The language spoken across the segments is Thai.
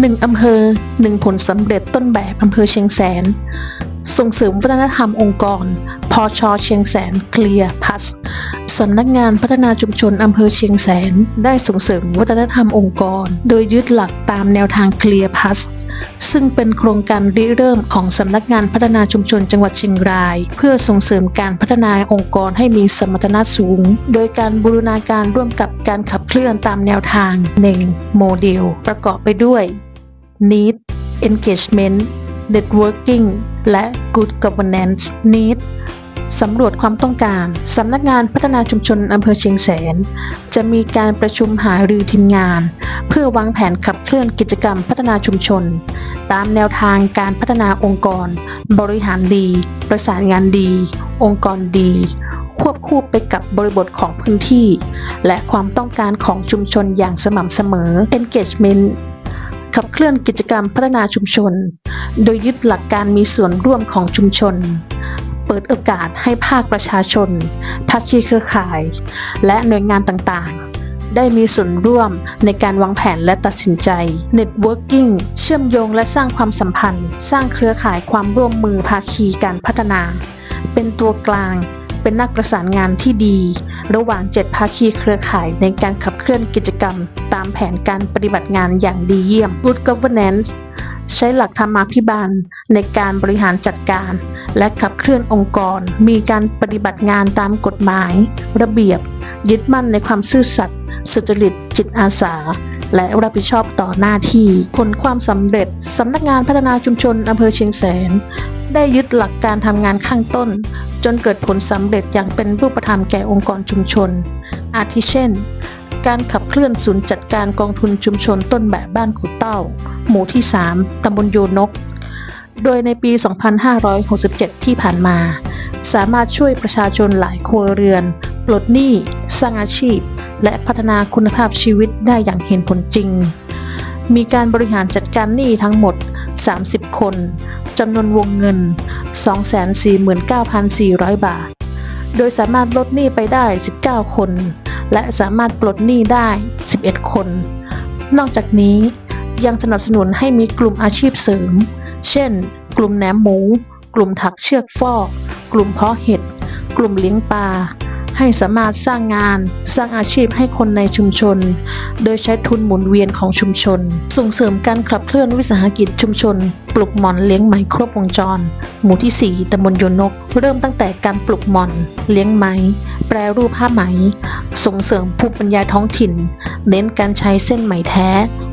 หนึ่งอำเภอหนึ่งผลสำเร็จต้นแบบอำเภอเชียงแสน ส่งเสริมวัฒนธรรมองค์กร พอชอเชียงแสนเคลียร์พัสสำนักงานพัฒนาชุมชนอำเภอเชียงแสน ได้ส่งเสริมวัฒนธรรมองค์กร โดยยึดหลักตามแนวทางเคลียร์พัสซึ่งเป็นโครงการริเริ่มของสำนักงานพัฒนาชุมชนจังหวัดเชียงราย เพื่อส่งเสริมการพัฒนาองค์กรให้มีสมรรถนะสูง โดยการบูรณาการร่วมกับการขับเคลื่อนตามแนวทาง 1 โมเดล ประกอบไปด้วย need engagement networking และ good governance need สำรวจความต้องการ สำนักงานพัฒนาชุมชนอำเภอเชียงแสน จะมีการประชุมหารือทีมงาน เพื่อวางแผนขับเคลื่อนกิจกรรมพัฒนาชุมชน ตามแนวทางการพัฒนาองค์กร บริหารดี ประสานงานดี องค์กรดี ควบคู่ไปกับบริบทของพื้นที่ และความต้องการของชุมชนอย่างสม่ำเสมอ engagement ขับเคลื่อนกิจกรรมพัฒนาชุมชน โดยยึดหลักการมีส่วนร่วมของชุมชน เปิดโอกาสให้ภาคประชาชน ภาคีเครือข่าย และหน่วยงานต่างๆ ได้มีส่วนร่วมในการวางแผนและตัดสินใจ Networking เชื่อมโยงและสร้างความสัมพันธ์ สร้างเครือข่ายความร่วมมือภาคีการพัฒนา เป็นตัวกลาง เป็นนักประสานงานที่ดี ระหว่างเจ็ดภาคีเครือข่ายในการขับเคลื่อนกิจกรรม ตามแผนการปฏิบัติงานอย่างดีเยี่ยม Good Governance ใช้หลักธรรมาภิบาลในการบริหารจัดการ และขับเคลื่อนองค์กร มีการปฏิบัติงานตามกฎหมาย ระเบียบ ยึดมั่นในความซื่อสัตย์สุจริตจิตอาสา และรับผิดชอบต่อหน้าที่ ผลความสำเร็จสำนักงานพัฒนาชุมชนอำเภอเชียงแสน ได้ยึดหลักการทำงานข้างต้น จนเกิดผลสำเร็จอย่างเป็นรูปธรรมแก่องค์กรชุมชน อาทิเช่น การขับเคลื่อนศูนย์จัดการกองทุนชุมชนต้นแบบบ้านขุดเต้า หมู่ที่ 3 ตำบลโยนก โดยในปี 2567 ที่ผ่านมา สามารถช่วยประชาชนหลายครัวเรือน ปลดหนี้ สร้างอาชีพ และพัฒนาคุณภาพชีวิตได้อย่างเห็นผลจริง มีการบริหารจัดการหนี้ทั้งหมด 30 คน จำนวนวงเงิน 249,400 บาท โดยสามารถลดหนี้ไปได้ 19 คน และสามารถปลดหนี้ได้ 11 คน นอกจากนี้ยังสนับสนุนให้มีกลุ่มอาชีพเสริม เช่น กลุ่มแหนมหมู กลุ่มถักเชือกฟอก กลุ่มเพาะเห็ด กลุ่มเลี้ยงปลา ให้สามารถสร้างงาน สร้างอาชีพให้คนในชุมชน โดยใช้ทุนหมุนเวียนของชุมชน ส่งเสริมการขับเคลื่อนวิสาหกิจชุมชน ปลูกหมอนเลี้ยงไหมครบวงจร หมู่ที่ 4ตำบลโยนก เริ่มตั้งแต่การปลูกหมอน เลี้ยงไหม แปรรูปผ้าไหม ส่งเสริมภูมิปัญญาท้องถิ่น เน้นการใช้เส้นไหมแท้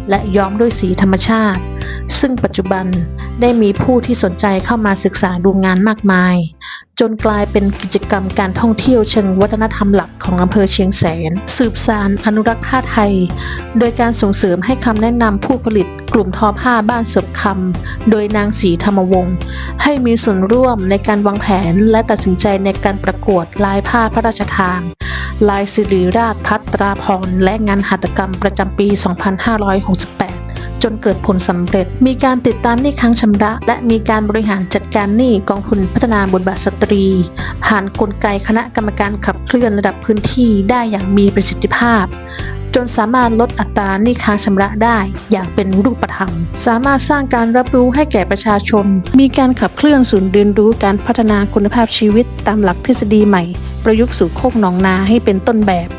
และย้อมด้วยสีธรรมชาติ ซึ่งปัจจุบันได้มีผู้ที่สนใจเข้ามาศึกษาดูงานมากมาย จนกลายเป็นกิจกรรมการท่องเที่ยวเชิงวัฒนธรรมหลักของอำเภอเชียงแสน สืบสานอนุรักษ์ผ้าไทย โดยการส่งเสริมให้คำแนะนำผู้ผลิตกลุ่มทอผ้าบ้านศพคำโดยนางศรีธรรมวงศ์ให้มีส่วนร่วมในการวางแผนและตัดสินใจในการประกวดลายผ้าพระราชทาน ลายสิริราชพัตราพรและงานหัตถกรรมประจำปี 2568 จนเกิดผลสำเร็จ มีการติดตามหนี้ค้างชำระ และมีการบริหารจัดการหนี้กองทุนพัฒนาบทบาทสตรี ผ่านกลไกคณะกรรมการขับเคลื่อนระดับพื้นที่ได้อย่างมีประสิทธิภาพจนสามารถลดอัตราหนี้ค้างชำระได้อย่างเป็นรูปธรรม สามารถสร้างการรับรู้ให้แก่ประชาชน มีการขับเคลื่อนศูนย์เรียนรู้การพัฒนาคุณภาพชีวิตตามหลักทฤษฎีใหม่ ประยุกต์สู่โคกหนองนาให้เป็นต้นแบบ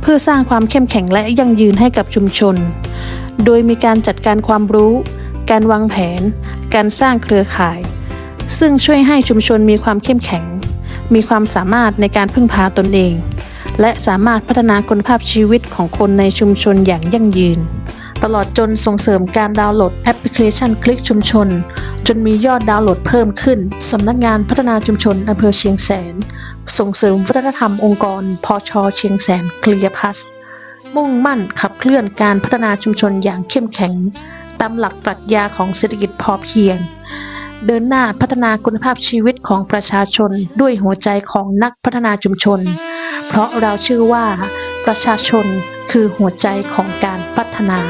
เพื่อสร้างความเข้มแข็งและยั่งยืนให้กับชุมชน โดยมีการจัดการความรู้ การวางแผน การสร้างเครือข่าย ซึ่งช่วยให้ชุมชนมีความเข้มแข็ง มีความสามารถในการพึ่งพาตนเอง และสามารถพัฒนาคุณภาพชีวิตของคนในชุมชนอย่างยั่งยืน ตลอดจนส่งเสริมการดาวน์โหลดแอปพลิเคชันคลิกชุมชน จนมียอดดาวน์โหลดเพิ่มขึ้น สำนักงานพัฒนาชุมชนอำเภอเชียงแสน ส่งเสริมวัฒนธรรมองค์กรพอชอเชียงแสนเคลียร์พัสมุ่งมั่นขับเคลื่อนการพัฒนาชุมชนอย่างเข้มแข็ง ตามหลักปรัชญาของเศรษฐกิจพอเพียง เดินหน้าพัฒนาคุณภาพชีวิตของประชาชนด้วยหัวใจของนักพัฒนาชุมชน เพราะเราเชื่อว่า ประชาชนคือหัวใจของการพัฒนา